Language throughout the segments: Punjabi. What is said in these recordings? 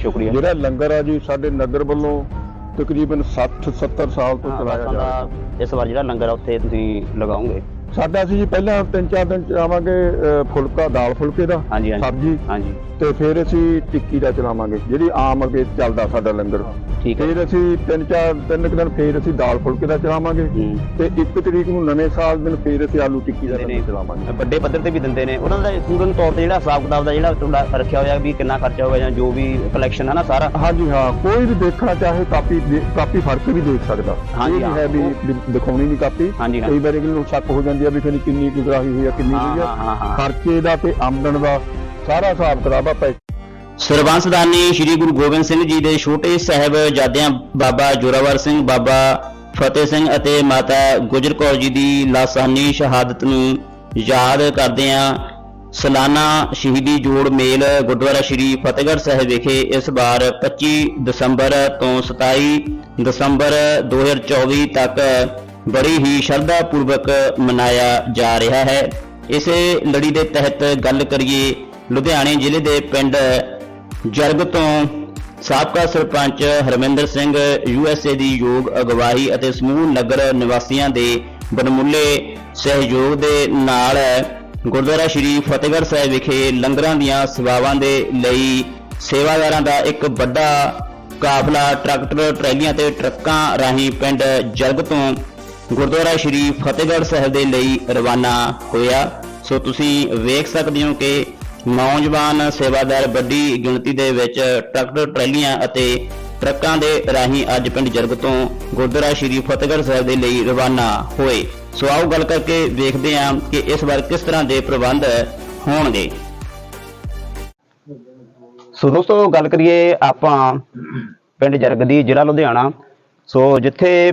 ਸ਼ੁਕਰੀਆ। ਜਿਹੜਾ ਲੰਗਰ ਆ ਜੀ ਸਾਡੇ ਨਗਰ ਵੱਲੋਂ ਤਕਰੀਬਨ 60 70 ਸਾਲ ਤੋਂ ਚਲਾਇਆ ਜਾ ਰਿਹਾ। ਇਸ ਵਾਰ ਜਿਹੜਾ ਲੰਗਰ ਆ ਉੱਥੇ ਤੁਸੀਂ ਲਗਾਓਗੇ। ਸਾਡਾ ਅਸੀਂ ਜੀ ਪਹਿਲਾਂ ਤਿੰਨ ਚਾਰ ਦਿਨ ਚਲਾਵਾਂਗੇ ਫੁਲਕਾ ਦਾਲ ਫੁਲਕੇ ਦਾ ਹਾਂਜੀ ਹਾਂਜੀ। ਸਬਜ਼ੀ। ਹਾਂਜੀ। ਤੇ ਫਿਰ ਅਸੀਂ ਟਿੱਕੀ ਦਾ ਚਲਾਵਾਂਗੇ ਜਿਹੜੀ ਆਮ ਅੱਗੇ ਚੱਲਦਾ ਸਾਡਾ ਲੰਗਰ। ਠੀਕ ਹੈ। ਫਿਰ ਅਸੀਂ ਤਿੰਨ ਚਾਰ ਤਿੰਨ ਕੁ ਦਿਨ ਫਿਰ ਅਸੀਂ ਦਾਲ ਫੁਲਕੇ ਦਾ ਚਲਾਵਾਂਗੇ। ਹੂੰ। ਤੇ ਇੱਕ ਤਰੀਕ ਨੂੰ ਨਵੇਂ ਸਾਲ ਦਿਨ ਫਿਰ ਅਸੀਂ ਆਲੂ ਟਿੱਕੀ ਦਾ ਲੰਗਰ। ਚਲਾਵਾਂਗੇ। ਵੱਡੇ ਪੱਧਰ ਤੇ ਵੀ ਦਿੰਦੇ ਨੇ। ਉਹਨਾਂ ਦਾ ਪੂਰਨ ਤੌਰ ਤੇ ਜਿਹੜਾ ਹਿਸਾਬ ਕਿਤਾਬ ਦਾ ਜਿਹੜਾ ਤੁਹਾਡਾ ਰੱਖਿਆ ਹੋਇਆ ਵੀ ਕਿੰਨਾ ਖਰਚਾ ਹੋਇਆ ਜਾਂ ਜੋ ਵੀ ਕਲੈਕਸ਼ਨ ਹੈ ਨਾ ਸਾਰਾ। ਹਾਂਜੀ ਹਾਂ। ਕੋਈ ਵੀ ਦੇਖਣਾ ਚਾਹੇ ਕਾਪੀ ਦੇ- ਕਾਪੀ ਫੜ ਕੇ ਵੀ ਦੇਖ ਸਕਦਾ। ਹਾਂਜੀ, ਇਹ ਨਹੀਂ ਹੈ ਵੀ ਦਿਖਾਉਣੀ ਨਹੀਂ ਕਾਪੀ। ਹਾਂਜੀ, ਹਾਂ। ਕਈ ਵਾਰੀ ਸ਼ੱਕ ਹੋ ਜਾਂਦੀ ਆ ਵੀ ਫਿਰ ਕਿੰਨੀ ਕੁ ਗਰਾਹੀ ਹੋਈ ਆ ਕਿੰਨੀ ਹੋਈ ਆ। ਖਰਚੇ ਦਾ ਤੇ ਆਮਦਨ ਦਾ ਸਾਰਾ ਹਿਸਾਬ ਕਿਤਾਬ ਆ ਪੈ ਸਰਬੰਸਦਾਨੀ ਸ੍ਰੀ ਗੁਰੂ ਗੋਬਿੰਦ ਸਿੰਘ ਜੀ ਦੇ ਛੋਟੇ ਸਾਹਿਬਜ਼ਾਦਿਆਂ ਬਾਬਾ ਜੋਰਾਵਰ ਸਿੰਘ ਬਾਬਾ ਫਤਿਹ ਸਿੰਘ ਅਤੇ ਮਾਤਾ ਗੁਜਰ ਕੌਰ ਜੀ ਦੀ ਲਾਸਾਨੀ ਸ਼ਹਾਦਤ ਨੂੰ ਯਾਦ ਕਰਦਿਆਂ ਸਾਲਾਨਾ ਸ਼ਹੀਦੀ ਜੋੜ ਮੇਲ ਗੁਰਦੁਆਰਾ ਸ੍ਰੀ ਫਤਿਹਗੜ੍ਹ ਸਾਹਿਬ ਵਿਖੇ ਇਸ ਵਾਰ 25 ਦਸੰਬਰ ਤੋਂ 27 ਦਸੰਬਰ 2024 ਤੱਕ ਬੜੀ ਹੀ ਸ਼ਰਧਾ ਪੂਰਵਕ ਮਨਾਇਆ ਜਾ ਰਿਹਾ ਹੈ। ਇਸੇ ਲੜੀ ਦੇ ਤਹਿਤ ਗੱਲ ਕਰੀਏ, ਲੁਧਿਆਣੇ ਜ਼ਿਲ੍ਹੇ ਦੇ ਪਿੰਡ ਜਰਗ ਤੋਂ ਸਾਬਕਾ ਸਰਪੰਚ ਹਰਮਿੰਦਰ ਸਿੰਘ ਯੂਐਸਏ ਦੀ ਯੋਗ ਅਗਵਾਈ ਅਤੇ ਸਮੂਹ ਨਗਰ ਨਿਵਾਸੀਆਂ ਦੇ ਬਨਮੁੱਲੇ ਸਹਿਯੋਗ ਦੇ ਨਾਲ ਗੁਰਦੁਆਰਾ ਸ੍ਰੀ ਫਤਿਹਗੜ੍ਹ ਸਾਹਿਬ ਵਿਖੇ ਲੰਗਰਾਂ ਦੀਆਂ ਸੇਵਾਵਾਂ ਦੇ ਲਈ ਸੇਵਾਦਾਰਾਂ ਦਾ ਇੱਕ ਵੱਡਾ ਕਾਫਲਾ ਟਰੈਕਟਰ, ਟਰੈਲੀਆਂ ਤੇ ਟਰੱਕਾਂ ਰਾਹੀਂ ਪਿੰਡ ਜਰਗ ਤੋਂ ਗੁਰਦੁਆਰਾ ਸ੍ਰੀ ਫਤਿਹਗੜ੍ਹ ਸਾਹਿਬ ਦੇ ਲਈ ਰਵਾਨਾ ਹੋਇਆ। ਸੋ ਤੁਸੀਂ ਵੇਖ ਸਕਦੇ ਹੋ ਕਿ ਨੌਜਵਾਨ ਸੇਵਾਦਾਰ ਵੱਡੀ ਗਿਣਤੀ ਦੇ ਵਿੱਚ ਟਰੈਕਟਰ, ਟਰੈਲੀਆਂ ਅਤੇ ਟਰੱਕਾਂ ਦੇ ਰਾਹੀਂ ਅੱਜ ਪਿੰਡ ਜਰਗ ਤੋਂ ਗੁਰਦੁਆਰਾ ਸ੍ਰੀ ਫਤਿਹਗੜ੍ਹ ਸਾਹਿਬ ਦੇ ਲਈ ਰਵਾਨਾ ਹੋਏ। ਸੋ ਆਓ ਗੱਲ ਕਰਕੇ ਵੇਖਦੇ ਹਾਂ ਕਿ ਇਸ ਵਾਰ ਕਿਸ ਤਰ੍ਹਾਂ ਦੇ ਪ੍ਰਬੰਧ ਹੋਣਗੇ। ਸੋ ਦੋਸਤੋ, ਗੱਲ ਕਰੀਏ ਆਪਾਂ ਪਿੰਡ ਜਰਗ ਦੀ, ਜ਼ਿਲ੍ਹਾ ਲੁਧਿਆਣਾ। ਸੋ ਜਿੱਥੇ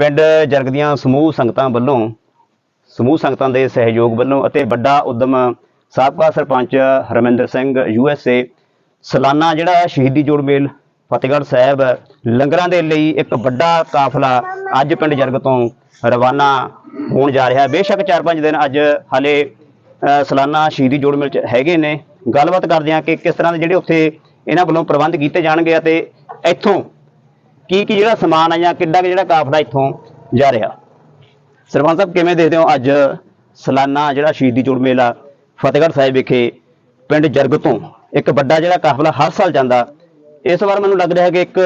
ਪਿੰਡ ਜਰਗ ਦੀਆਂ ਸਮੂਹ ਸੰਗਤਾਂ ਵੱਲੋਂ, ਸਮੂਹ ਸੰਗਤਾਂ ਦੇ ਸਹਿਯੋਗ ਵੱਲੋਂ ਅਤੇ ਵੱਡਾ ਉਦਮ ਸਾਬਕਾ sarpanch Harminder Singh U S A ਸਾਲਾਨਾ ਜਿਹੜਾ ਸ਼ਹੀਦੀ ਜੋੜ ਮੇਲ ਫਤਿਹਗੜ੍ਹ ਸਾਹਿਬ ਲੰਗਰਾਂ ਦੇ ਲਈ ਇੱਕ ਵੱਡਾ ਕਾਫਲਾ ਅੱਜ ਪਿੰਡ ਜਰਗ ਤੋਂ ਰਵਾਨਾ ਹੋਣ ਜਾ ਰਿਹਾ। ਹੈ ਬੇਸ਼ੱਕ 4-5 ਦਿਨ ਅੱਜ ਹਾਲੇ ਸਾਲਾਨਾ ਸ਼ਹੀਦੀ ਜੋੜ ਮੇਲ ਚ ਹੈਗੇ ਨੇ। ਗੱਲਬਾਤ ਕਰਦੇ ਹਾਂ ਕਿ ਕਿਸ ਤਰ੍ਹਾਂ ਦੇ ਜਿਹੜੇ ਉੱਥੇ ਇਹਨਾਂ ਵੱਲੋਂ ਪ੍ਰਬੰਧ ਕੀਤੇ ਜਾਣਗੇ ਅਤੇ ਇੱਥੋਂ ਕੀ ਕੀ ਜਿਹੜਾ ਸਮਾਨ ਆ ਜਾਂ ਕਿੱਡਾ ਕੁ ਜਿਹੜਾ ਕਾਫਲਾ ਇੱਥੋਂ ਜਾ ਰਿਹਾ? ਸਰਪੰਚ ਸਾਹਿਬ, ਕਿਵੇਂ ਦੇਖਦੇ ਹੋ ਅੱਜ ਸਲਾਨਾ ਜਿਹੜਾ ਸ਼ਹੀਦੀ ਜੋੜ ਮੇਲਾ ਫਤਿਹਗੜ੍ਹ ਸਾਹਿਬ ਵਿਖੇ ਪਿੰਡ ਜਰਗ ਤੋਂ ਇੱਕ ਵੱਡਾ ਜਿਹੜਾ ਕਾਫਲਾ ਹਰ ਸਾਲ ਜਾਂਦਾ? ਇਸ ਵਾਰ ਮੈਨੂੰ ਲੱਗ ਰਿਹਾ ਹੈ ਕਿ ਇੱਕ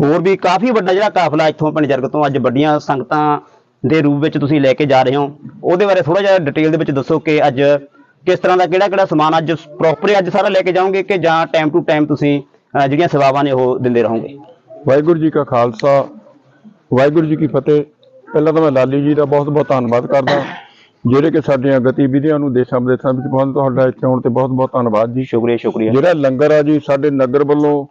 ਹੋਰ ਵੀ ਕਾਫੀ ਵੱਡਾ ਜਿਹੜਾ ਕਾਫਲਾ ਇੱਥੋਂ ਪਿੰਡ ਜਰਗ ਤੋਂ ਅੱਜ ਵੱਡੀਆਂ ਸੰਗਤਾਂ ਦੇ ਰੂਪ ਵਿੱਚ ਤੁਸੀਂ ਲੈ ਕੇ ਜਾ ਰਹੇ ਹੋ। ਉਹਦੇ ਬਾਰੇ ਥੋੜਾ ਜਿਹਾ ਡਿਟੇਲ ਦੇ ਵਿੱਚ ਦੱਸੋ ਕਿ ਅੱਜ ਕਿਸ ਤਰ੍ਹਾਂ ਦਾ ਕਿਹੜਾ ਕਿਹੜਾ ਸਮਾਨ ਅੱਜ ਪ੍ਰੋਪਰ ਅੱਜ ਸਾਰਾ ਲੈ ਕੇ ਜਾਓਗੇ ਕਿ ਜਾਂ ਟਾਈਮ ਟੂ ਟਾਈਮ ਤੁਸੀਂ ਜਿਹੜੀਆਂ ਸੇਵਾਵਾਂ ਨੇ ਉਹ ਦਿੰਦੇ ਰਹੋਗੇ? ਵਾਹਿਗੁਰੂ ਜੀ ਕਾ ਖਾਲਸਾ ਵਾਹਿਗੁਰੂ ਜੀ ਕੀ ਫਤਿਹ। ਪਹਿਲਾਂ ਤਾਂ ਮੈਂ ਲਾਲੀ ਜੀ ਦਾ ਬਹੁਤ ਬਹੁਤ ਧੰਨਵਾਦ ਕਰਦਾ ਜਿਹੜੇ ਕਿ ਸਾਡੀਆਂ ਗਤੀਵਿਧੀਆਂ ਨੂੰ ਦੇਸ਼ਾਂ ਵਿਦੇਸ਼ਾਂ ਵਿੱਚ ਪਹੁੰਚ ਤੁਹਾਡਾ ਇੱਥੇ ਆਉਣ ਤੇ ਬਹੁਤ ਬਹੁਤ ਧੰਨਵਾਦ ਜੀ। ਸ਼ੁਕਰੀਆ ਸ਼ੁਕਰੀਆ। ਜਿਹੜਾ ਲੰਗਰ ਆ ਜੀ ਸਾਡੇ ਨਗਰ ਵੱਲੋਂ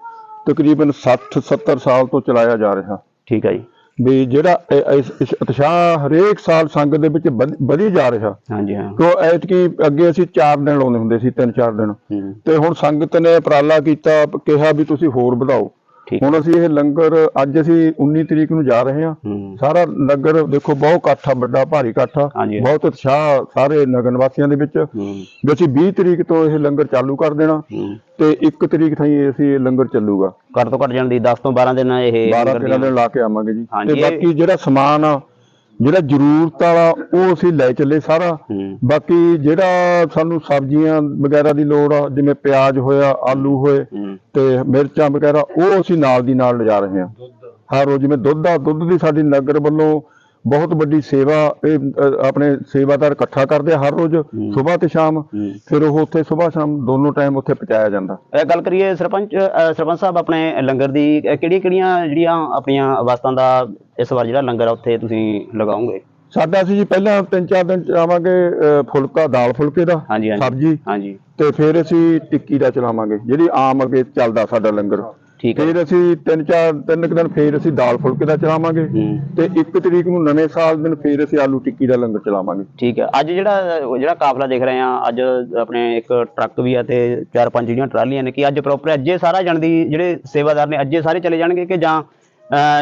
ਤਕਰੀਬਨ 60 70 ਸਾਲ ਤੋਂ ਚਲਾਇਆ ਜਾ ਰਿਹਾ। ਠੀਕ ਹੈ ਜੀ। ਵੀ ਜਿਹੜਾ ਇਸ ਉਤਸ਼ਾਹ ਹਰੇਕ ਸਾਲ ਸੰਗਤ ਦੇ ਵਿੱਚ ਵਧ- ਜਾ ਰਿਹਾ। ਹਾਂਜੀ ਹਾਂ। ਤੋਂ ਐਤਕੀ ਅੱਗੇ ਅਸੀਂ 4 ਦਿਨ ਲਾਉਂਦੇ ਹੁੰਦੇ ਸੀ 3-4 ਦਿਨ। ਤੇ ਹੁਣ ਸੰਗਤ ਨੇ ਉਪਰਾਲਾ ਕੀਤਾ ਕਿਹਾ ਵੀ ਤੁਸੀਂ ਹੋਰ ਵਧਾਓ। ਹੁਣ ਅਸੀਂ ਇਹ ਲੰਗਰ ਅੱਜ ਅਸੀਂ 19 ਤਰੀਕ ਨੂੰ ਜਾ ਰਹੇ ਹਾਂ। ਸਾਰਾ ਨਗਰ ਦੇਖੋ ਬਹੁਤ ਇਕੱਠ ਵੱਡਾ ਭਾਰੀ ਇਕੱਠ। ਬਹੁਤ ਉਤਸ਼ਾਹ ਸਾਰੇ ਨਗਰ ਨਿਵਾਸੀਆਂ ਦੇ ਵਿੱਚ। ਵੀ ਅਸੀਂ 20 ਤਰੀਕ ਤੋਂ ਇਹ ਲੰਗਰ ਚਾਲੂ ਕਰ ਦੇਣਾ। ਤੇ 1 ਤਰੀਕ ਤਾਈਂ ਅਸੀਂ ਇਹ ਲੰਗਰ ਚੱਲੂਗਾ। ਘੱਟ ਤੋਂ ਘੱਟ ਜਾਣ ਦੀ 10 ਤੋਂ 12 ਦਿਨ ਇਹ 12 ਲੰਗਰ 13 ਦੀਆਂ- ਦਿਨ ਲਾ ਕੇ ਆਵਾਂਗੇ ਜੀ। ਤੇ ਬਾਕੀ ਜਿਹੜਾ ਸਮਾਨ ਆ ਜਿਹੜਾ ਜ਼ਰੂਰਤ ਵਾਲਾ ਉਹ ਅਸੀਂ ਲੈ ਚੱਲੇ ਸਾਰਾ। ਬਾਕੀ ਜਿਹੜਾ ਸਾਨੂੰ ਸਬਜ਼ੀਆਂ ਵਗੈਰਾ ਦੀ ਲੋੜ ਆ ਜਿਵੇਂ ਪਿਆਜ਼ ਹੋਇਆ ਆਲੂ ਹੋਏ ਤੇ ਮਿਰਚਾਂ ਵਗੈਰਾ ਉਹ ਅਸੀਂ ਨਾਲ ਦੀ ਨਾਲ ਲਿਜਾ ਰਹੇ ਹਾਂ। ਹਰ ਰੋਜ਼ ਜਿਵੇਂ ਦੁੱਧ ਆ ਦੁੱਧ ਦੀ ਸਾਡੀ ਨਗਰ ਵੱਲੋਂ ਬਹੁਤ ਵੱਡੀ ਸੇਵਾ ਇਹ ਆਪਣੇ ਸੇਵਾਦਾਰ ਇਕੱਠਾ ਕਰਦੇ ਆ ਹਰ ਰੋਜ਼ ਸਵੇਰ ਤੇ ਸ਼ਾਮ। ਫਿਰ ਉਹ ਉੱਥੇ ਸਵੇਰ ਸ਼ਾਮ ਦੋਨੋਂ ਟਾਈਮ ਉੱਥੇ ਪਹੁੰਚਾਇਆ ਜਾਂਦਾ। ਇਹ ਗੱਲ ਕਰੀਏ ਸਰਪੰਚ ਸਰਪੰਚ ਸਾਹਿਬ ਆਪਣੇ ਲੰਗਰ ਦੀ ਕਿਹੜੀਆਂ ਕਿਹੜੀਆਂ ਜਿਹੜੀਆਂ ਆਪਣੀਆਂ ਅਵਸਥਾਂ ਦਾ ਇਸ ਵਾਰ ਜਿਹੜਾ ਲੰਗਰ ਆ ਉੱਥੇ ਤੁਸੀਂ ਲਗਾਓਗੇ? ਸਾਡਾ ਅਸੀਂ ਜੀ ਪਹਿਲਾਂ ਤਿੰਨ ਚਾਰ ਦਿਨ ਚਲਾਵਾਂਗੇ ਫੁਲਕਾ ਦਾਲ ਫੁਲਕੇ ਦਾ ਸਬਜ਼ੀ। ਹਾਂਜੀ। ਤੇ ਫਿਰ ਅਸੀਂ ਟਿੱਕੀ ਦਾ ਚਲਾਵਾਂਗੇ ਜਿਹੜੀ ਆਮ ਅੱਗੇ ਚੱਲਦਾ ਸਾਡਾ ਲੰਗਰ। ਠੀਕ ਹੈ। ਫਿਰ ਅਸੀਂ ਤਿੰਨ ਚਾਰ ਤਿੰਨ ਕੁ ਦਿਨ ਫਿਰ ਅਸੀਂ ਦਾਲ ਫੁਲਕੇ ਦਾ ਚਲਾਵਾਂਗੇ ਹੂੰ। ਤੇ ਇੱਕ ਤਰੀਕ ਨੂੰ ਨਵੇਂ ਸਾਲ ਦਿਨ ਫਿਰ ਅਸੀਂ ਆਲੂ ਟਿੱਕੀ ਦਾ ਲੰਗਰ ਚਲਾਵਾਂਗੇ। ਠੀਕ ਹੈ। ਅੱਜ ਜਿਹੜਾ ਜਿਹੜਾ ਕਾਫਲਾ ਦੇਖ ਰਹੇ ਆ ਅੱਜ ਆਪਣੇ ਇੱਕ ਟਰੱਕ ਵੀ ਆ ਤੇ ਚਾਰ ਪੰਜ ਜਿਹੜੀਆਂ ਟਰਾਲੀਆਂ ਨੇ ਕਿ ਅੱਜ ਪ੍ਰੋਪਰ ਅੱਜੇ ਸਾਰਾ ਜਾਣ ਦੀ ਜਿਹੜੇ ਸੇਵਾਦਾਰ ਨੇ ਅੱਜੇ ਸਾਰੇ ਚਲੇ ਜਾਣਗੇ ਕਿ ਜਾਂ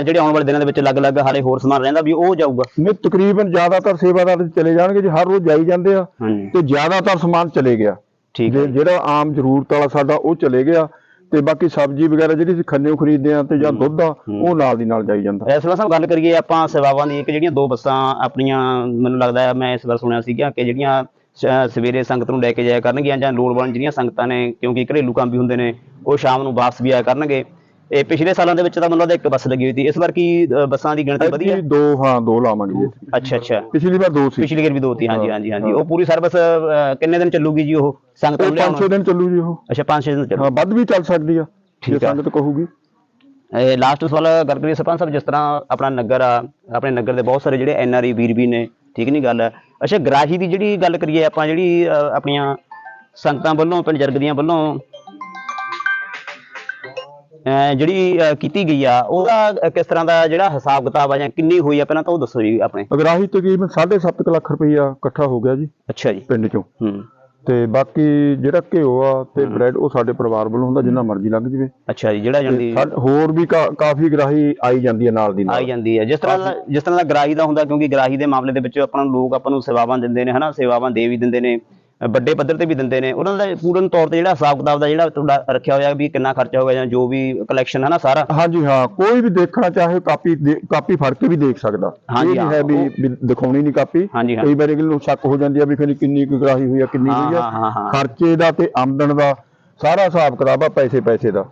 ਜਿਹੜੇ ਆਉਣ ਵਾਲੇ ਦਿਨਾਂ ਦੇ ਵਿੱਚ ਅਲੱਗ-ਅਲੱਗ ਹਾਲੇ ਹੋਰ ਸਮਾਨ ਰਹਿੰਦਾ ਵੀ ਉਹ ਜਾਊਗਾ? ਨਹੀਂ ਤਕਰੀਬਨ ਜ਼ਿਆਦਾਤਰ ਸੇਵਾਦਾਰ ਚਲੇ ਜਾਣਗੇ ਜੀ ਹਰ ਰੋਜ਼ ਜਾਈ ਜਾਂਦੇ ਆ ਹਾਂਜੀ। ਤੇ ਜ਼ਿਆਦਾਤਰ ਸਮਾਨ ਚਲੇ ਗਿਆ। ਠੀਕ ਹੈ। ਜੇ- ਜਿਹੜਾ ਆਮ ਜ਼ਰੂਰਤ ਵਾਲਾ ਸਾਡਾ ਉਹ ਚਲੇ ਗਿਆ ਤੇ ਬਾਕੀ ਸਬਜ਼ੀ ਵਗੈਰਾ ਜਿਹੜੀ ਅਸੀਂ ਖੰਨਿਓ ਖਰੀਦਦੇ ਆ ਤੇ ਜਾਂ ਦੁੱਧ ਆ ਉਹ ਨਾਲ ਦੀ ਨਾਲ ਜਾਈ ਜਾਂਦਾ। ਇਸ ਵਾਰ ਸਾਹਿਬ ਗੱਲ ਕਰੀਏ ਆਪਾਂ ਸੇਵਾਵਾਂ ਦੀ ਇੱਕ ਜਿਹੜੀਆਂ ਦੋ ਬੱਸਾਂ ਆਪਣੀਆਂ ਮੈਨੂੰ ਲੱਗਦਾ ਮੈਂ ਇਸ ਵਾਰ ਸੁਣਿਆ ਸੀਗਾ ਕਿ ਜਿਹੜੀਆਂ ਸਵੇਰੇ ਸੰਗਤ ਨੂੰ ਲੈ ਕੇ ਜਾਇਆ ਕਰਨਗੀਆਂ ਜਾਂ ਲੋੜਵੰਦ ਜਿਹੜੀਆਂ ਸੰਗਤਾਂ ਨੇ ਕਿਉਂਕਿ ਘਰੇਲੂ ਕੰਮ ਵੀ ਹੁੰਦੇ ਨੇ ਉਹ ਸ਼ਾਮ ਨੂੰ ਵਾਪਸ ਵੀ ਆਇਆ ਕਰਨਗੇ। ਇਹ ਪਿਛਲੇ ਸਾਲਾਂ ਦੇ ਵਿੱਚ ਤਾਂ ਮੈਨੂੰ ਲੱਗਦਾ ਇੱਕ ਬੱਸ ਲੱਗੀ ਹੋਈ ਸੀ। ਇਸ ਵਾਰ ਕੀ ਅ, ਬੱਸਾਂ ਦੀ ਗਿਣਤੀ ਵਧੀ ਹੈ ਦੋ ਹਾਂ ਦੋ ਲਾਵਾਂਗੇ। ਅੱਛਾ ਅੱਛਾ। ਪਿਛਲੀ ਵਾਰ ਦੋ ਸੀ। ਪਿਛਲੀ ਵਾਰ ਵੀ ਦੋ ਤੀ ਹਾਂਜੀ ਹਾਂਜੀ ਹਾਂਜੀ। ਹਾਂ। ਉਹ ਪੂਰੀ ਸਰਵਿਸ ਕਿੰਨੇ ਦਿਨ ਚੱਲੂਗੀ ਜੀ ਉਹ? ਸੰਗਤਾਂ ਨੂੰ ਇਹ ਪੰਜ ਛੇ ਲਿਆਉਣ ਦਿਨ ਚੱਲੂ ਜੀ ਉਹ। ਅੱਛਾ 5-6 ਦਿਨ ਚੱਲੂ। ਹਾਂ ਵੱਧ ਵੀ ਚੱਲ ਸਕਦੀ ਆ ਜੇ ਠੀਕ ਆ। ਸੰਗਤ ਕਹੂਗੀ। ਇਹ ਲਾਸਟ ਸਵਾਲ ਗੱਲ ਕਰੀਏ ਸਰਪੰਚ ਸਾਹਿਬ ਜਿਸ ਤਰ੍ਹਾਂ ਆਪਣਾ ਨਗਰ ਆ ਆਪਣੇ ਨਗਰ ਦੇ ਬਹੁਤ ਸਾਰੇ ਜਿਹੜੇ ਐਨ ਆਰ ਆਈ ਵੀਰ ਵੀ ਨੇ ਠੀਕ ਨਹੀਂ ਗੱਲ? ਅੱਛਾ ਗਰਾਹੀ ਦੀ ਜਿਹੜੀ ਗੱਲ ਕਰੀਏ ਆਪਾਂ ਜਿਹੜੀ ਅ, ਆਪਣੀਆਂ ਸੰਗਤਾਂ ਵੱਲੋਂ ਪਿੰਡ ਜਰਗ ਦੀਆਂ ਵੱਲੋਂ ਜਿਹੜੀ ਕੀਤੀ ਗਈ ਆ ਉਹਦਾ ਕਿਸ ਤਰ੍ਹਾਂ ਦਾ ਜਿਹੜਾ ਹਿਸਾਬ ਕਿਤਾਬ ਆ ਜਾਂ ਕਿੰਨੀ ਹੋਈ ਆ ਪਹਿਲਾਂ ਤਾਂ ਉਹ ਦੱਸੋ ਜੀ ਆਪਣੇ। ਅਗਰਾਹੀ ਤਕਰੀਬਨ 7.5 ਲੱਖ ਰੁਪਈਆ ਇਕੱਠਾ ਹੋ ਗਿਆ ਜੀ ਅੱਛਾ ਜੀ। ਪਿੰਡ ਚੋਂ। ਹੂੰ। ਤੇ ਬਾਕੀ ਜਿਹੜਾ ਘਿਓ ਆ ਤੇ ਬ੍ਰੈਡ ਉਹ ਸਾਡੇ ਪਰਿਵਾਰ ਵੱਲੋਂ ਹੁੰਦਾ ਜਿੰਨਾ ਮਰਜ਼ੀ ਲੱਗ ਜਵੇ। ਅੱਛਾ ਜੀ ਜਿਹੜਾ ਜਾਂਦੀ ਹੋਰ ਵੀ ਕਾਫੀ ਗਰਾਹੀ ਆਈ ਜਾਂਦੀ ਹੈ ਨਾਲ ਦੀ ਆਈ ਨਾਲ ਜਾਂਦੀ ਹੈ ਜਿਸ ਤਰ੍ਹਾਂ ਜਿਸ ਤਰ੍ਹਾਂ ਦਾ ਗ੍ਰਾਹੀ ਦਾ ਹੁੰਦਾ ਕਿਉਂਕਿ ਗ੍ਰਾਹੀ ਦੇ ਮਾਮਲੇ ਦੇ ਵਿੱਚ ਆਪਾਂ ਨੂੰ ਲੋਕ ਆਪਾਂ ਨੂੰ ਸੇਵਾਵਾਂ ਦਿੰਦੇ ਨੇ ਹਨਾ? ਸੇਵਾਵਾਂ ਦੇ ਵੀ ਦਿੰਦੇ ਨੇ। ਵੱਡੇ ਪੱਧਰ ਤੇ ਵੀ ਦਿੰਦੇ ਨੇ। ਉਹਨਾਂ ਦਾ ਪੂਰਨ ਤੌਰ ਤੇ ਜਿਹੜਾ ਹਿਸਾਬ ਕਿਤਾਬ ਦਾ ਜਿਹੜਾ ਤੁਹਾਡਾ ਰੱਖਿਆ ਹੋਇਆ ਵੀ ਕਿੰਨਾ ਖਰਚਾ ਹੋਗਾ ਜਾਂ ਜੋ ਵੀ ਕਲੈਕਸ਼ਨ ਹੈ ਨਾ ਸਾਰਾ। ਹਾਂਜੀ ਹਾਂ। ਕੋਈ ਵੀ ਦੇਖਣਾ ਚਾਹੇ ਕਾਪੀ ਕਾਪੀ ਫੜ ਕੇ ਵੀ ਦੇਖ ਸਕਦਾ। ਹਾਂਜੀ, ਇਹ ਨਹੀਂ ਹੈ। ਵੀ ਦਿਖਾਉਣੀ ਨਹੀਂ ਕਾਪੀ। ਕਈ ਵਾਰ ਇਹਨੂੰ ਸ਼ੱਕ ਹੋ ਜਾਂਦੀ ਆ ਵੀ ਫਿਰ ਕਿੰਨੀ ਕੁ ਗਰਾਹੀ ਹੋਈ ਆ ਕਿੰਨੀ ਹੋਈ ਆ। ਖਰਚੇ ਦਾ ਤੇ ਆਮਦਨ ਦਾ ਸਾਰਾ ਹਿਸਾਬ ਕਿਤਾਬ ਆ ਪੈਸੇ ਪੈਸੇ ਦਾ।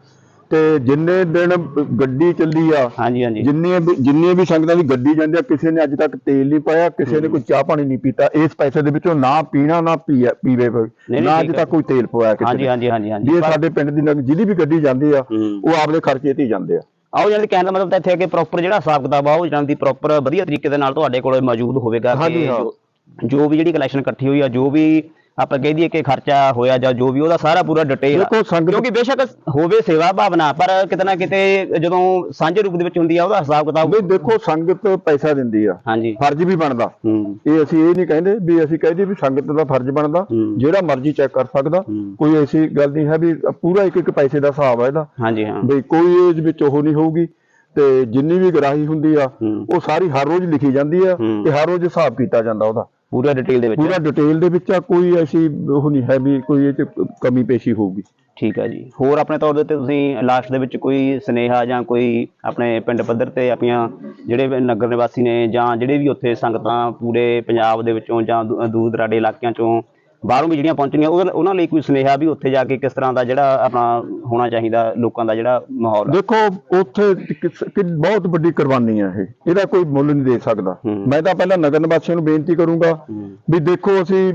ਤੇ ਜਿੰਨੇ ਦਿਨ ਗੱਡੀ ਚੱਲੀ ਆ ਹਾਂਜੀ ਹਾਂਜੀ ਜਿੰਨੇ ਵੀ ਜਿੰਨੇ ਵੀ ਸੰਗਤਾਂ ਦੀ ਗੱਡੀ ਜਾਂਦੀ ਆ ਕਿਸੇ ਨੇ ਅੱਜ ਤੱਕ ਤੇਲ ਨਹੀਂ ਪਾਇਆ ਕਿਸੇ ਨੇ ਕੋਈ ਚਾਹ ਪਾਣੀ ਨਹੀਂ ਪੀਤਾ ਇਸ ਪੈਸੇ ਦੇ ਵਿੱਚੋਂ ਨਾ ਪੀਣਾ ਨਾ ਪੀਆ ਪੀਵੇ। ਨਹੀਂ, ਨਾ ਠੀਕ ਅੱਜ। ਤੱਕ ਕੋਈ ਤੇਲ ਪਵਾਇਆ ਕਿਸੇ ਹਾਂਜੀ ਨੇ ਹਾਂਜੀ ਹਾਂਜੀ ਹਾਂਜੀ ਇਹ ਸਾਡੇ ਪਿੰਡ ਦੀ ਨਗ- ਜਿਹਦੀ ਵੀ ਗੱਡੀ ਜਾਂਦੀ ਆ ਹੂੰ ਉਹ ਆਪਦੇ ਖਰਚੇ ਤੇ ਹੀ ਜਾਂਦੇ ਆ ਆਓ ਜਾਨੀ ਕਹਿਣ ਦਾ ਮਤਲਬ ਤਾਂ ਇੱਥੇ ਹੈ ਕਿ ਪ੍ਰੋਪਰ ਜਿਹੜਾ ਹਿਸਾਬ ਕਿਤਾਬ ਆ ਉਹ ਜਾਨ ਦੀ ਪ੍ਰੋਪਰ ਵਧੀਆ ਤਰੀਕੇ ਦੇ ਨਾਲ ਤੁਹਾਡੇ ਕੋਲ ਮੌਜੂਦ ਹੋਵੇਗਾ ਕਿ ਹਾਂਜੀ, ਹਾਂ। ਜੋ- ਜੋ ਵੀ ਜਿਹੜੀ ਕਲੈਕਸ਼ਨ ਇਕੱਠੀ ਹੋਈ ਆ ਜੋ ਵੀ ਆਪਾਂ ਕਹਿ ਦਈਏ ਕਿ ਖਰਚਾ ਹੋਇਆ ਜਾਂ ਜੋ ਵੀ ਉਹਦਾ ਸਾਰਾ ਪੂਰਾ ਡਿਟੇਲ ਦੇਖੋ ਸੰਗਤ ਕਿਉਂਕਿ ਬੇਸ਼ੱਕ ਹੋਵੇ ਸੇਵਾ ਭਾਵਨਾ ਪਰ ਕਿਤੇ ਨਾ ਕਿਤੇ ਜਦੋਂ ਸਾਂਝੇ ਰੂਪ ਦੇ ਵਿੱਚ ਹੁੰਦੀ ਆ ਉਹਦਾ ਹਿਸਾਬ ਕਿਤਾਬ ਵੀ ਦੇਖੋ ਸੰਗਤ ਪੈਸਾ ਦਿੰਦੀ ਆ। ਹਾਂਜੀ। ਫਰਜ਼ ਵੀ ਬਣਦਾ। ਹੂੰ। ਇਹ ਅਸੀਂ ਇਹ ਨਹੀਂ ਕਹਿੰਦੇ ਵੀ ਅਸੀਂ ਕਹਿੰਦੇ ਵੀ ਸੰਗਤ ਦਾ ਫਰਜ਼ ਬਣਦਾ। ਹੂੰ। ਜਿਹੜਾ ਮਰਜ਼ੀ ਚੈੱਕ ਕਰ ਸਕਦਾ। ਹੂੰ। ਕੋਈ ਐਸੀ ਗੱਲ ਨਹੀਂ ਹੈ ਵੀ ਪੂਰਾ ਇੱਕ ਇੱਕ ਪੈਸੇ ਦਾ ਹਿਸਾਬ ਆ ਇਹਦਾ। ਹਾਂਜੀ ਹਾਂ। ਵੀ ਕੋਈ ਇਹਦੇ ਵਿੱਚ ਉਹ ਨਹੀਂ ਹੋਊਗੀ ਤੇ ਜਿੰਨੀ ਵੀ ਗਰਾਹੀ ਹੁੰਦੀ ਆ ਹੂੰ। ਉਹ ਸਾਰੀ ਹਰ ਰੋਜ਼ ਲਿਖੀ ਜਾਂਦੀ ਆ ਹੂੰ। ਤੇ ਹਰ ਰੋਜ਼ ਹਿਸਾਬ ਕੀਤਾ ਜਾਂਦਾ ਉਹਦਾ। ਪੂਰਾ ਡਿਟੇਲ ਦੇ ਵਿੱਚ ਪੂਰਾ ਡਿਟੇਲ ਦੇ ਵਿੱਚ ਆ ਕੋਈ ਐਸੀ ਉਹ ਨਹੀਂ ਹੈ ਵੀ ਕੋਈ ਇਹ 'ਚ ਕਮੀ ਪੇਸ਼ੀ ਹੋਊਗੀ। ਠੀਕ ਹੈ ਜੀ। ਹੋਰ ਆਪਣੇ ਤੌਰ ਦੇ ਉੱਤੇ ਤੁਸੀਂ ਲਾਸਟ ਦੇ ਵਿੱਚ ਕੋਈ ਸਨੇਹਾ ਜਾਂ ਕੋਈ ਆਪਣੇ ਪਿੰਡ ਪੱਧਰ ਤੇ ਆਪਣੀਆਂ ਜਿਹੜੇ ਨਗਰ ਨਿਵਾਸੀ ਨੇ ਜਾਂ ਜਿਹੜੇ ਵੀ ਉੱਥੇ ਸੰਗਤਾਂ ਪੂਰੇ ਪੰਜਾਬ ਦੇ ਵਿੱਚੋਂ ਜਾਂ ਦੂਰ ਦਰਾਡੇ ਇਲਾਕਿਆਂ ਚੋਂ ਬਾਹਰੋਂ ਵੀ ਜਿਹੜੀਆਂ ਪਹੁੰਚਣੀਆਂ ਉਹਨਾਂ ਲਈ ਕੋਈ ਸੁਨੇਹਾ ਵੀ ਉੱਥੇ ਜਾ ਕੇ ਕਿਸ ਤਰ੍ਹਾਂ ਦਾ ਜਿਹੜਾ ਆਪਣਾ ਹੋਣਾ ਚਾਹੀਦਾ ਲੋਕਾਂ ਦਾ ਜਿਹੜਾ ਮਾਹੌਲ। ਦੇਖੋ ਉੱਥੇ ਕਿ ਬਹੁਤ ਵੱਡੀ ਕੁਰਬਾਨੀ ਆ ਇਹ। ਇਹਦਾ ਕੋਈ ਮੁੱਲ ਨਹੀਂ ਦੇ ਸਕਦਾ। ਹੂੰ। ਮੈਂ ਤਾਂ ਪਹਿਲਾਂ ਨਗਰ ਨਿਵਾਸੀਆਂ ਨੂੰ ਬੇਨਤੀ ਕਰੂੰਗਾ ਹੂੰ। ਵੀ ਦੇਖੋ ਅਸੀਂ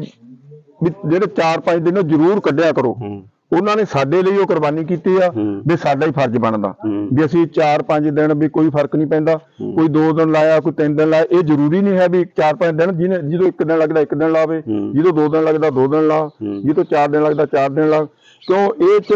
ਵੀ ਜਿਹੜੇ 4-5 ਦਿਨ ਜ਼ਰੂਰ ਕੱਢਿਆ ਕਰੋ। ਹੂੰ। ਉਹਨਾਂ ਨੇ ਸਾਡੇ ਲਈ ਉਹ ਕੁਰਬਾਨੀ ਕੀਤੀ ਆ। ਵੀ ਸਾਡਾ ਹੀ ਫਰਜ਼ ਬਣਦਾ। ਵੀ ਅਸੀਂ 4-5 ਦਿਨ ਵੀ ਕੋਈ ਫ਼ਰਕ ਨਹੀਂ ਪੈਂਦਾ ਕੋਈ 2 ਦਿਨ ਲਾਇਆ ਕੋਈ 3 ਦਿਨ ਲਾਇਆ ਇਹ ਜ਼ਰੂਰੀ ਨਹੀਂ ਹੈ ਵੀ 4-5 ਦਿਨ ਜਿਹਨੇ ਜਦੋਂ 1 ਦਿਨ ਲੱਗਦਾ 1 ਦਿਨ ਲਾਵੇ। ਜਦੋਂ 2 ਦਿਨ ਲੱਗਦਾ 2 ਦਿਨ ਲਾ। ਜਦੋਂ 4 ਦਿਨ ਲੱਗਦਾ 4 ਦਿਨ ਲਾ ਕਿਉਂ ਇਹ ਚ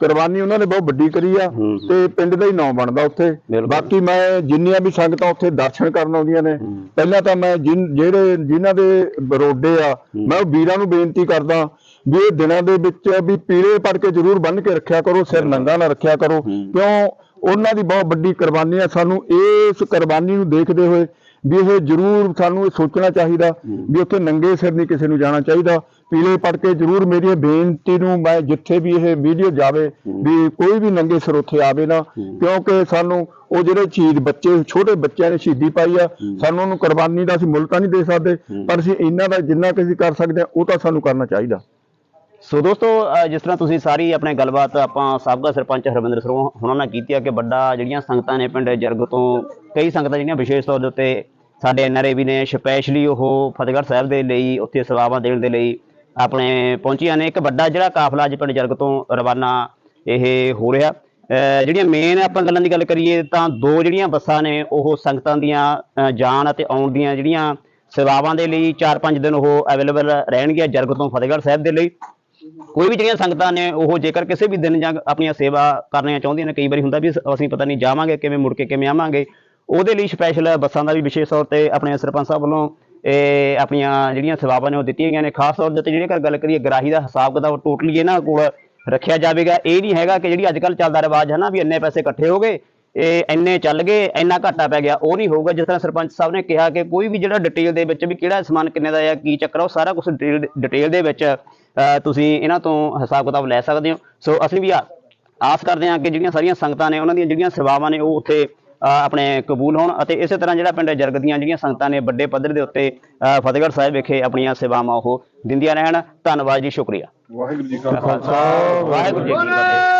ਕੁਰਬਾਨੀ ਉਹਨਾਂ ਨੇ ਬਹੁਤ ਵੱਡੀ ਕਰੀ ਆ। ਤੇ ਪਿੰਡ ਦਾ ਹੀ ਨਾਂ ਬਣਦਾ ਉੱਥੇ। ਬਾਕੀ ਮੈਂ ਜਿੰਨੀਆਂ ਵੀ ਸੰਗਤਾਂ ਉੱਥੇ ਦਰਸ਼ਨ ਕਰਨ ਆਉਂਦੀਆਂ ਨੇ। ਪਹਿਲਾਂ ਤਾਂ ਮੈਂ ਜਿਹੜੇ ਜਿਨ੍ਹਾਂ ਦੇ ਬਰੋਡੇ ਆ ਮੈਂ ਉਹ ਵੀਰਾਂ ਨੂੰ ਬੇਨਤੀ ਕਰਦਾ ਵੀ ਇਹ ਦਿਨਾਂ ਦੇ ਵਿੱਚ ਵੀ ਪੀਲੇ ਪੜ ਕੇ ਜ਼ਰੂਰ ਬੰਨ ਕੇ ਰੱਖਿਆ ਕਰੋ ਸਿਰ ਨੰਗਾ ਨਾ ਰੱਖਿਆ ਕਰੋ। ਹੂੰ। ਕਿਉਂ? ਉਹਨਾਂ ਦੀ ਬਹੁਤ ਵੱਡੀ ਕੁਰਬਾਨੀ ਆ। ਸਾਨੂੰ ਇਸ ਕੁਰਬਾਨੀ ਨੂੰ ਦੇਖਦੇ ਹੋਏ ਵੀ ਇਹ ਜ਼ਰੂਰ ਸਾਨੂੰ ਇਹ ਸੋਚਣਾ ਚਾਹੀਦਾ ਵੀ ਉੱਥੇ ਨੰਗੇ ਸਿਰ ਨਹੀਂ ਕਿਸੇ ਨੂੰ ਜਾਣਾ ਚਾਹੀਦਾ। ਪੀਲੇ ਪੜ ਕੇ ਜ਼ਰੂਰ ਮੇਰੀ ਇਹ ਬੇਨਤੀ ਨੂੰ ਮੈਂ ਜਿੱਥੇ ਵੀ ਇਹ ਵੀਡੀਓ ਜਾਵੇ ਵੀ ਕੋਈ ਵੀ ਨੰਗੇ ਸਿਰ ਉੱਥੇ ਆਵੇ ਨਾ ਕਿਉਂਕਿ ਸਾਨੂੰ ਉਹ ਜਿਹੜੇ ਸ਼ਹੀਦ ਬੱਚੇ ਛੋਟੇ ਬੱਚਿਆਂ ਨੇ ਸ਼ਹੀਦੀ ਪਾਈ ਆ ਸਾਨੂੰ ਉਹਨੂੰ ਕੁਰਬਾਨੀ ਦਾ ਅਸੀਂ ਮੁੱਲ ਤਾਂ ਨਹੀਂ ਦੇ ਸਕਦੇ ਪਰ ਅਸੀਂ ਇਹਨਾਂ ਦਾ ਜਿੰਨਾ ਕਿ ਅਸੀਂ ਕਰ ਸਕਦੇ ਹਾਂ ਉਹ ਤਾਂ ਸਾਨੂੰ ਕਰਨਾ ਚਾਹੀਦਾ। ਸੋ ਦੋਸਤੋ ਜਿਸ ਤਰ੍ਹਾਂ ਤੁਸੀਂ ਸਾਰੀ ਆਪਣੇ ਗੱਲਬਾਤ ਆਪਾਂ ਸਾਬਕਾ ਸਰਪੰਚ ਹਰਵਿੰਦਰ ਸਰੋਂ ਉਹਨਾਂ ਨਾਲ ਕੀਤੀ ਆ ਕਿ ਵੱਡਾ ਜਿਹੜੀਆਂ ਸੰਗਤਾਂ ਨੇ ਪਿੰਡ ਜਰਗ ਤੋਂ, ਕਈ ਸੰਗਤਾਂ ਜਿਹੜੀਆਂ ਵਿਸ਼ੇਸ਼ ਤੌਰ ਦੇ ਉੱਤੇ ਸਾਡੇ ਐਨਆਰਏ ਵੀ ਨੇ, ਸਪੈਸ਼ਲੀ ਉਹ ਫਤਿਹਗੜ੍ਹ ਸਾਹਿਬ ਦੇ ਲਈ, ਉੱਥੇ ਸੇਵਾਵਾਂ ਦੇਣ ਦੇ ਲਈ ਆਪਣੇ ਪਹੁੰਚੀਆਂ ਨੇ। ਇੱਕ ਵੱਡਾ ਜਿਹੜਾ ਕਾਫਲਾ ਅੱਜ ਪਿੰਡ ਜਰਗ ਤੋਂ ਰਵਾਨਾ ਇਹ ਹੋ ਰਿਹਾ। ਜਿਹੜੀਆਂ ਮੇਨ ਆਪਾਂ ਗੱਲਾਂ ਦੀ ਗੱਲ ਕਰੀਏ ਤਾਂ ਦੋ ਜਿਹੜੀਆਂ ਬੱਸਾਂ ਨੇ, ਉਹ ਸੰਗਤਾਂ ਦੀਆਂ ਜਾਣ ਅਤੇ ਆਉਣ ਦੀਆਂ ਜਿਹੜੀਆਂ ਸੇਵਾਵਾਂ ਦੇ ਲਈ 4-5 ਦਿਨ ਉਹ ਅਵੇਲੇਬਲ ਰਹਿਣਗੀਆਂ ਜਰਗ ਤੋਂ ਫਤਿਹਗੜ੍ਹ ਸਾਹਿਬ ਦੇ ਲਈ। ਕੋਈ ਵੀ ਜਿਹੜੀਆਂ ਸੰਗਤਾਂ ਨੇ, ਉਹ ਜੇਕਰ ਕਿਸੇ ਵੀ ਦਿਨ ਜਾਂ ਆਪਣੀਆਂ ਸੇਵਾ ਕਰਨੀਆਂ ਚਾਹੁੰਦੀਆਂ ਨੇ, ਕਈ ਵਾਰੀ ਹੁੰਦਾ ਵੀ ਅਸੀਂ ਪਤਾ ਨਹੀਂ ਜਾਵਾਂਗੇ, ਕਿਵੇਂ ਮੁੜ ਕੇ ਕਿਵੇਂ ਆਵਾਂਗੇ। ਉਹਦੇ ਲਈ ਸਪੈਸ਼ਲ ਬੱਸਾਂ ਦਾ ਵੀ ਵਿਸ਼ੇਸ਼ ਤੌਰ ਤੇ ਆਪਣੇ ਸਰਪੰਚ ਸਾਹਿਬ ਵੱਲੋਂ, ਇਹ ਆਪਣੀਆਂ ਜਿਹੜੀਆਂ ਸੇਵਾਵਾਂ ਨੇ ਉਹ ਦਿੱਤੀਆਂ ਗਈਆਂ ਨੇ। ਖਾਸ ਤੌਰ ਦੇ ਉੱਤੇ ਜਿਹੜੇ ਗੱਲ ਕਰੀਏ ਗਰਾਹੀ ਦਾ ਹਿਸਾਬ ਕਿਤਾਬ ਟੋਟਲੀ ਇਹਨਾਂ ਕੋਲ ਰੱਖਿਆ ਜਾਵੇਗਾ। ਇਹ ਨਹੀਂ ਹੈਗਾ ਕਿ ਜਿਹੜੀ ਅੱਜ ਕੱਲ ਚੱਲਦਾ ਰਿਵਾਜ ਹੈ ਨਾ ਵੀ ਇੰਨੇ ਪੈਸੇ ਇਕੱਠੇ ਹੋ ਗਏ, ਇਹ ਇੰਨੇ ਚੱਲ ਗਏ, ਇੰਨਾ ਘਾਟਾ ਪੈ ਗਿਆ, ਉਹ ਨਹੀਂ ਹੋਊਗਾ। ਜਿਸ ਤਰ੍ਹਾਂ ਸਰਪੰਚ ਸਾਹਿਬ ਨੇ ਕਿਹਾ ਕਿ ਕੋਈ ਵੀ ਜਿਹੜਾ ਡਿਟੇਲ ਦੇ ਵਿੱਚ ਵੀ ਕਿਹੜਾ ਸਮਾਨ ਕਿੰਨੇ ਦਾ ਆ ਕੀ ਚੱਕਰ ਆ, ਉਹ ਸਾਰਾ ਕੁਝ ਡਿਟੇਲ ਦੇ ਵਿੱਚ ਤੁਸੀਂ ਇਹਨਾਂ ਤੋਂ ਹਿਸਾਬ ਕਿਤਾਬ ਲੈ ਸਕਦੇ ਹੋ। ਸੋ ਅਸੀਂ ਵੀ ਆ ਆਸ ਕਰਦੇ ਹਾਂ ਕਿ ਜਿਹੜੀਆਂ ਸਾਰੀਆਂ ਸੰਗਤਾਂ ਨੇ ਉਹਨਾਂ ਦੀਆਂ ਜਿਹੜੀਆਂ ਸੇਵਾਵਾਂ ਨੇ ਉਹ ਉੱਥੇ ਆਪਣੇ ਕਬੂਲ ਹੋਣ ਅਤੇ ਇਸੇ ਤਰ੍ਹਾਂ ਜਿਹੜਾ ਪਿੰਡ ਜਰਗ ਦੀਆਂ ਜਿਹੜੀਆਂ ਸੰਗਤਾਂ ਨੇ ਵੱਡੇ ਪੱਧਰ ਦੇ ਉੱਤੇ ਫਤਿਹਗੜ੍ਹ ਸਾਹਿਬ ਵਿਖੇ ਆਪਣੀਆਂ ਸੇਵਾਵਾਂ ਉਹ ਦਿੰਦੀਆਂ ਰਹਿਣ। ਧੰਨਵਾਦ ਜੀ ਸ਼ੁਕਰੀਆ। ਵਾਹਿਗੁਰੂ ਜੀ ਕਾ ਖਾਲਸਾ। ਵਾਹਿਗੁਰੂ ਜੀ ਕੀ ਫਤਿਹ।